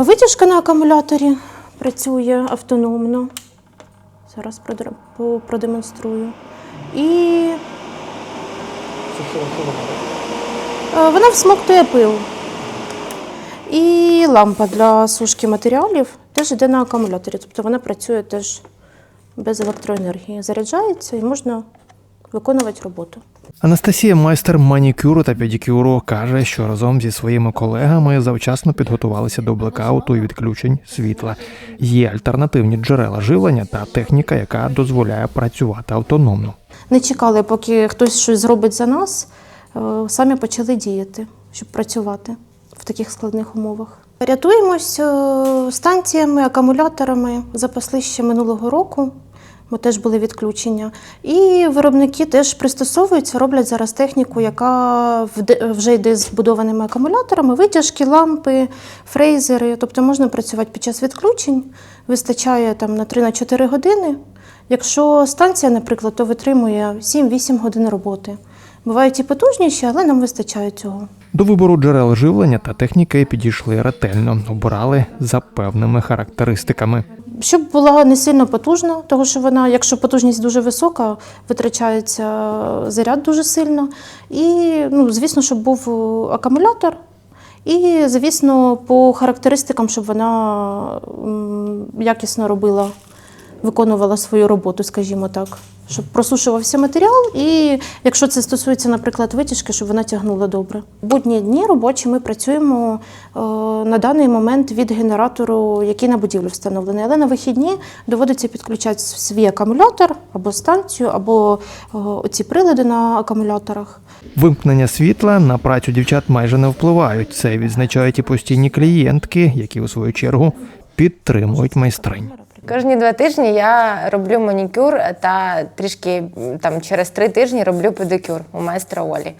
Витяжка на акумуляторі працює автономно. Зараз продемонструю. І е, вона всмоктує пил. І лампа для сушки матеріалів теж йде на акумуляторі. Тобто вона працює теж без електроенергії. Заряджається і можна виконувати роботу. Анастасія, майстер манікюру та педикюру, каже, що разом зі своїми колегами завчасно підготувалися до блекауту і відключень світла. Є альтернативні джерела живлення та техніка, яка дозволяє працювати автономно. Не чекали, поки хтось щось зробить за нас, е, самі почали діяти, щоб працювати в таких складних умовах. Рятуємось е, станціями, акумуляторами. Запасли ще минулого року, бо теж були відключення. І виробники теж пристосовуються, роблять зараз техніку, яка вже йде з вбудованими акумуляторами, витяжки, лампи, фрейзери. Тобто можна працювати під час відключень, вистачає там на 3-4 години. Якщо станція, наприклад, то витримує 7-8 годин роботи. Бувають і потужніші, але нам вистачає цього. До вибору джерел живлення та техніки підійшли ретельно, обирали за певними характеристиками. Щоб була не сильно потужна, тому що вона, якщо потужність дуже висока, витрачається заряд дуже сильно. І, ну, звісно, щоб був е, акумулятор. І, звісно, по характеристикам, щоб вона якісно робила, виконувала свою роботу, скажімо так. Щоб просушувався матеріал, і якщо це стосується, наприклад, витяжки, щоб вона тягнула добре. Будні дні робочі ми працюємо е, на даний момент від генератору, який на будівлю встановлений. Але на вихідні доводиться підключати свій акумулятор або станцію, або е, оці прилади на акумуляторах. Вимкнення світла на працю дівчат майже не впливають. Це відзначають і постійні клієнтки, які у свою чергу підтримують майстринь. Кожні два тижні я роблю манікюр та трішки там через три тижні роблю педикюр у майстра Олі.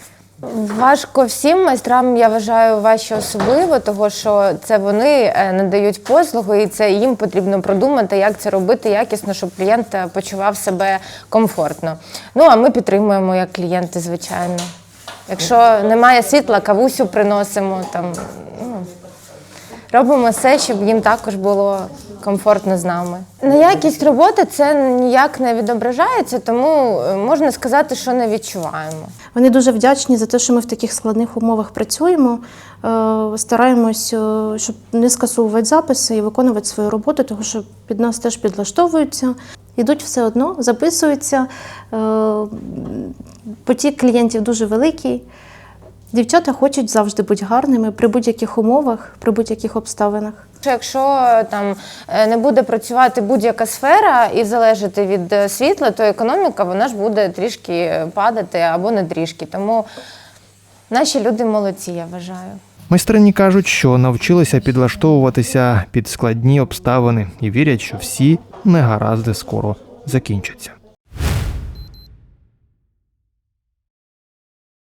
Важко всім майстрам, я вважаю, важче особливо, того що це вони е, надають послугу, і це їм потрібно продумати, як це робити якісно, щоб клієнт е, почував себе комфортно. Ну а ми підтримуємо як клієнти, звичайно. Якщо немає світла, кавусю приносимо там. Робимо все, щоб їм також було комфортно з нами. На якість роботи це ніяк не відображається, тому е, можна сказати, що не відчуваємо. Вони дуже вдячні за те, що ми в таких складних умовах працюємо. Е, Стараємось, е, щоб не скасовувати записи і виконувати свою роботу, тому що під нас теж підлаштовуються. Йдуть все одно, записуються. Потік клієнтів дуже великий. Дівчата хочуть завжди бути гарними при будь-яких умовах, при будь-яких обставинах. Якщо там е, не буде працювати будь-яка сфера і залежати від е, світла, то економіка вона ж буде трішки падати або не трішки. Тому наші люди молодці, я вважаю. Майстрині кажуть, що навчилися підлаштовуватися під складні обставини і вірять, що всі негаразди скоро закінчаться.